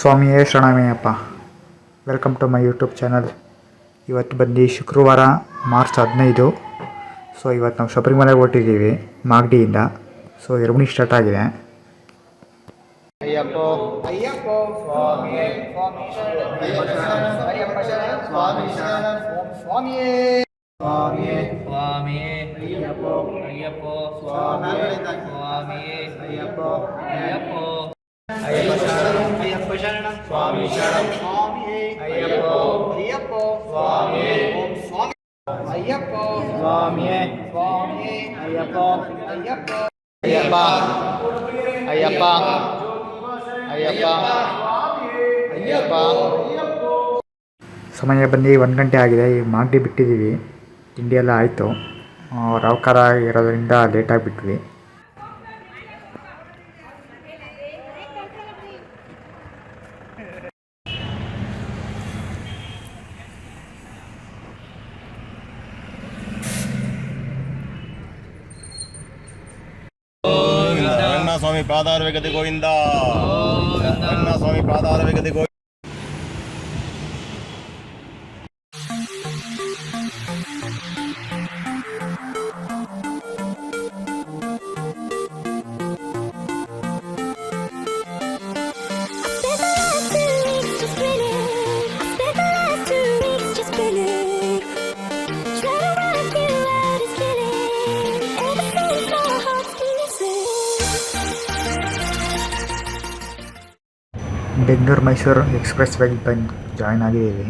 ಸ್ವಾಮಿಯೇ ಶರಣಮಯ್ಯಪ್ಪ welcome to my YouTube channel ಇವತ್ತು ಬಂದು ಶುಕ್ರವಾರ ಮಾರ್ಚ್ ಹದಿನೈದು. ಸೊ ಇವತ್ತು ನಾವು ಶಬರಿಮಲೆಗೆ ಹೊರಟಿದ್ದೀವಿ ಮಾಗಡಿಯಿಂದ. ಸೊ ಎರವಣಿ ಸ್ಟಾರ್ಟ್ ಆಗಿದೆ. ಅಯ್ಯಪ್ಪ ಅಯ್ಯಪ್ಪ ಸ್ವಾಮಿ ಸ್ವಾಮಿ ಅಯ್ಯಪ್ಪ ಶರಣ ಸ್ವಾಮಿ ಶರಣ. ಸ್ವಾಮಿಯೇ. ಸ್ವಾಮಿಯೇ ಸ್ವಾಮಿಯೇ. ಅಯ್ಯಪ್ಪ ಅಯ್ಯಪ್ಪ ಸ್ವಾಮಿ ಸ್ವಾಮಿಯೇ ಅಯ್ಯಪ್ಪ ಅಯ್ಯಪ್ಪ. ಅಯ್ಯಪ್ಪ ಶರಣಂ ಅಯ್ಯಪ್ಪ ಶರಣಂ ಸ್ವಾಮಿ ಶರಣ ಸ್ವಾಮಿಯೇ ಅಯ್ಯಪ್ಪ. ಅಯ್ಯಪ್ಪ. ಸ್ವಾಮಿಯೇ ಓಂ ಸ್ವಾಮಿ. ಅಯ್ಯಪ್ಪ. ಸ್ವಾಮಿಯೇ ಸ್ವಾಮಿಯೇ ಅಯ್ಯಪ್ಪ. ಅಯ್ಯಪ್ಪ. ಅಯ್ಯಪ್ಪ. ಅಯ್ಯಪ್ಪ. ಅಯ್ಯಪ್ಪ. ಅಯ್ಯಪ್ಪ. ಸಮಯ ಬಂದು ಒಂದು ಗಂಟೆ ಆಗಿದೆ. ಈ ಮಾಗಡಿ ಬಿಟ್ಟಿದ್ದೀವಿ. ತಿಂಡಿ ಎಲ್ಲ ಆಯಿತು ರವಕಾರ ಇರೋದರಿಂದ ಲೇಟಾಗಿ ಬಿಟ್ವಿ. స్వామి పాదార వెగతి గోవిందా. రంగనాథ స్వామి పాదార వెగతి గోవిందా. ಬೆಂಗಳೂರು ಮೈಸೂರು ಎಕ್ಸ್ಪ್ರೆಸ್ ವೇಗೆ ಬಂದು ಜಾಯ್ನ್ ಆಗಿದ್ದೀವಿ.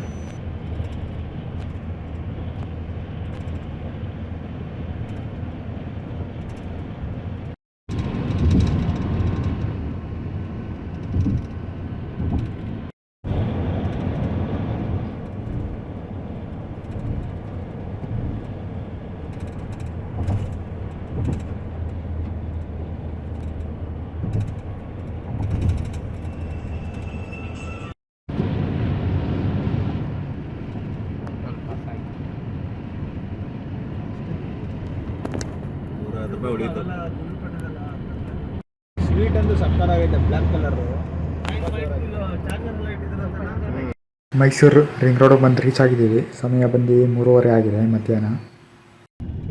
ಮೈಸೂರು ರಿಂಗ್ ರೋಡ್ ಬಂದು ರೀಚ್ ಆಗಿದ್ದೀವಿ. ಸಮಯ ಬಂದು ಮೂರುವರೆ ಆಗಿದೆ ಮಧ್ಯಾಹ್ನ.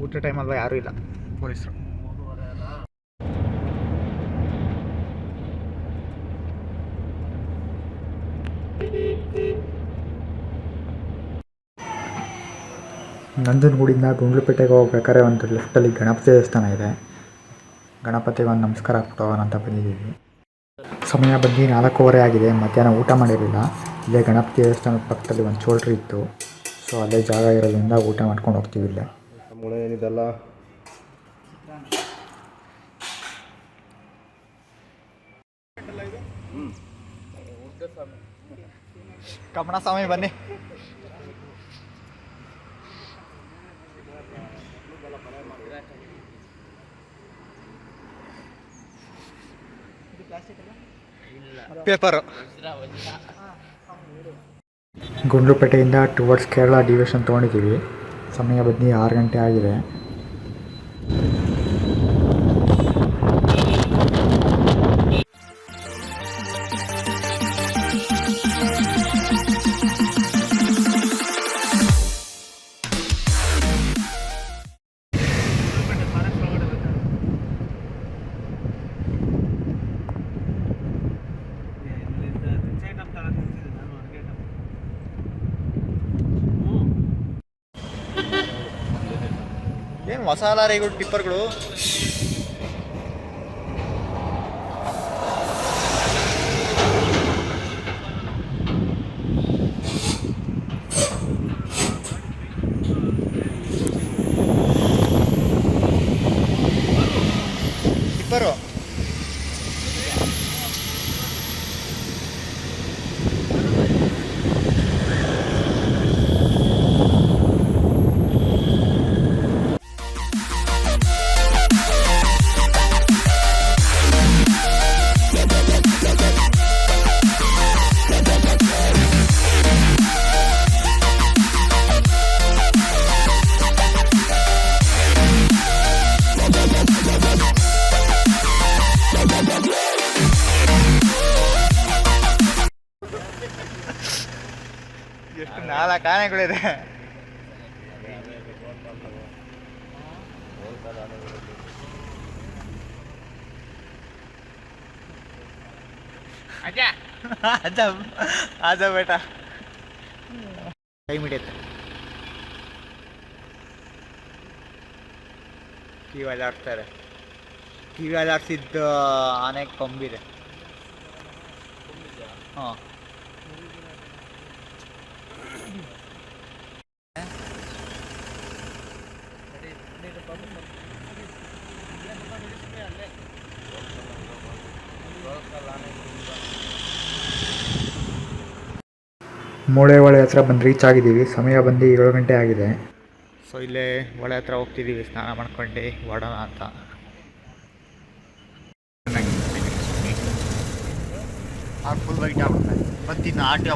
ಊಟ ಟೈಮಲ್ಲ ಯಾರೂ ಇಲ್ಲ, ಪೊಲೀಸರು. ನಂಜನಗೂಡಿಂದ ಗುಂಡ್ಲುಪೇಟೆಗೆ ಹೋಗ್ಬೇಕಾದ್ರೆ ಒಂದು ಲೆಫ್ಟಲ್ಲಿ ಗಣಪತಿ ದೇವಸ್ಥಾನ ಇದೆ. ಗಣಪತಿಗೆ ಒಂದು ನಮಸ್ಕಾರ ಹಾಕ್ಬಿಟ್ಟು ಹೋಗೋಣ ಅಂತ ಬಂದಿದ್ದೀವಿ. ಸಮಯ ಬಂದು ನಾಲ್ಕೂವರೆ ಆಗಿದೆ ಮಧ್ಯಾಹ್ನ ಊಟ ಮಾಡಿರಲಿಲ್ಲ. ಇಲ್ಲೇ ಗಣಪತಿ ದೇವಸ್ಥಾನದ ಪಕ್ಕದಲ್ಲಿ ಒಂದು ಚೋಲ್ಟ್ರಿ ಇತ್ತು. ಸೊ ಅಲ್ಲೇ ಜಾಗ ಇರೋದ್ರಿಂದ ಊಟ ಮಾಡ್ಕೊಂಡು ಹೋಗ್ತೀವಿ ಇಲ್ಲೇ. ಏನಿದೆಲ್ಲ? ಕಮಣ ಸ್ವಾಮಿ ಬನ್ನಿ. ಪೇಪರು. ಗುಂಡ್ಲುಪೇಟೆಯಿಂದ ಟುವರ್ಡ್ಸ್ ಕೇರಳ ಡಿವಿಷನ್ ತೊಗೊಂಡಿದ್ದೀವಿ. ಸಮಯ ಬಂದು ಆರು ಗಂಟೆ ಆಗಿದೆ. ಹೊಸ ಲಾರಿಗಳು ಟಿಪ್ಪರ್ಗಳು. ಟಿಪ್ಪರು. ನಾಲ್ಕು ಆನೆಗಳಿದೆ ಅದ ಅದ ಬೇಟ ಕೈ ಮಿಡಿಯುತ್ತೆ ಕಿವಿ ಅಲ್ಲಾಡ್ತಾರೆ ಕಿವಿ ಅಲ್ಲಾಡ್ಸಿದ್ದು ಆನೆ ಕೊಂಬಿದೆ ಹಾಂ ಮೂಳೆ ಹೊಳೆ ಹತ್ರ ಬಂದು ರೀಚ್ ಆಗಿದ್ದೀವಿ. ಸಮಯ ಬಂದು ಏಳು ಗಂಟೆ ಆಗಿದೆ. ಸೊ ಇಲ್ಲೇ ಹೊಳೆ ಹತ್ರ ಹೋಗ್ತಿದ್ದೀವಿ. ಸ್ನಾನ ಮಾಡ್ಕೊಂಡು ಹೊಡೋಣ ಅಂತ. ಫುಲ್ ವೈಟ್ ಆಗುತ್ತೆ ಬಂತಿದ್ದು ಆಟೋ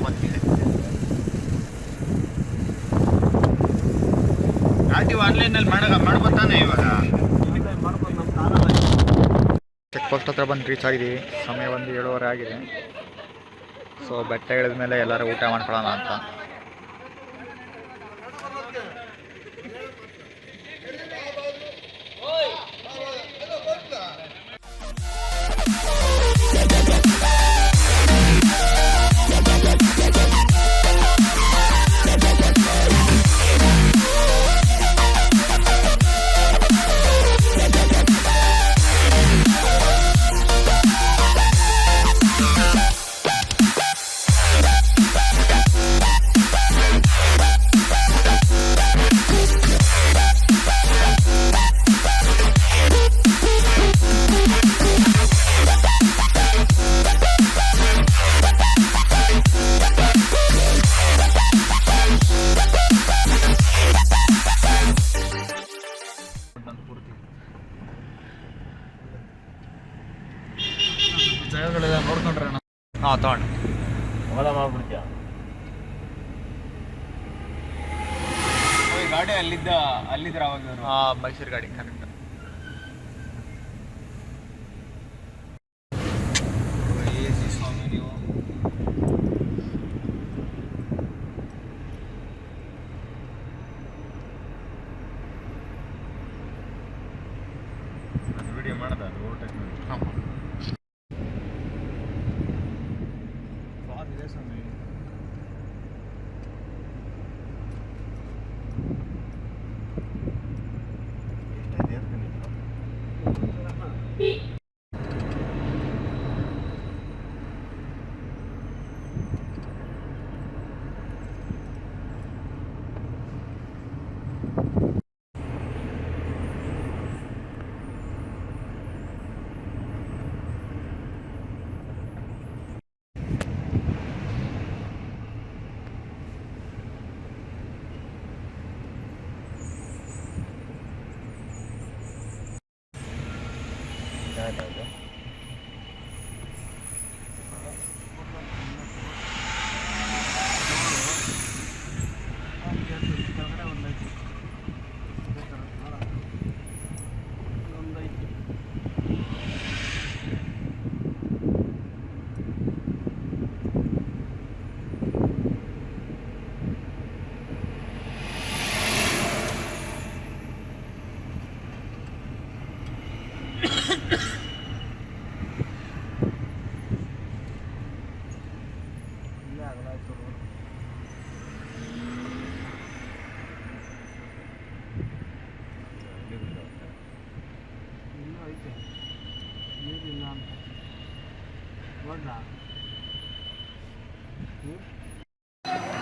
ಆನ್ಲೈನಲ್ಲಿ ಇವಾಗ. ಚೆಕ್ ಪೋಸ್ಟ್ ಹತ್ರ ಬಂದು ರೀಚ್ ಆಗಿದ್ದೀವಿ ಸಮಯ ಒಂದು ಏಳುವರೆ ಆಗಿದೆ. ಸೊ ಬೆಟ್ಟ ಇಳಿದ ಮೇಲೆ ಎಲ್ಲರೂ ಊಟ ಮಾಡ್ಕೊಳ್ಳೋಣ ಅಂತ. ಜಾಗಗಳೆಲ್ಲ ನೋಡ್ಕೊಂಡ್ರೆ ಹಾಂ ತಗೊಂಡು. ಹೊಲ ಮಾಡ್ಬಿಡ್ತೀಯ? ಗಾಡಿ ಅಲ್ಲಿದ್ದ ಅಲ್ಲಿದ್ರ ಅವಾಗ ಮೈಸೂರು ಗಾಡಿ ಕರೆಕ್ಟ್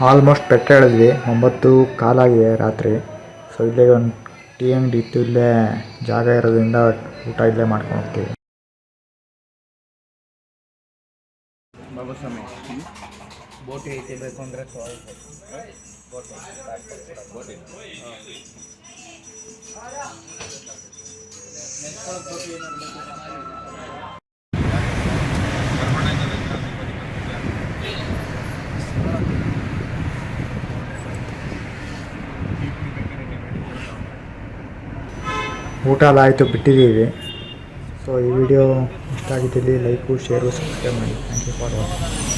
ಆಲ್ಮೋಸ್ಟ್ ಬೆಟ್ಟ ಹೇಳಿದ್ವಿ ಒಂಬತ್ತು ಕಾಲಾಗಿದೆ ರಾತ್ರಿ. ಸೊ ಇಲ್ಲೇ ಒಂದು ಟೀ ಅಂಗಡಿ ಇತ್ತು. ಇಲ್ಲೇ ಜಾಗ ಇರೋದ್ರಿಂದ ಊಟ ಇಲ್ಲೇ ಮಾಡ್ಕೊಂಡು ಹೋಗ್ತೀವಿ. ಬೋಟಿ ಐತೆ ಬೇಕು ಅಂದ್ರೆ ಊಟ ಎಲ್ಲ ಆಯಿತು, ಬಿಟ್ಟಿದ್ದೀವಿ. ಸೊ ಈ ವಿಡಿಯೋ ಇಷ್ಟ ಆಗಿದ್ದಲ್ಲಿ ಲೈಕು ಶೇರು ಸಬ್ಸ್ಕ್ರೈಬ್ ಮಾಡಿ. Thank you for watching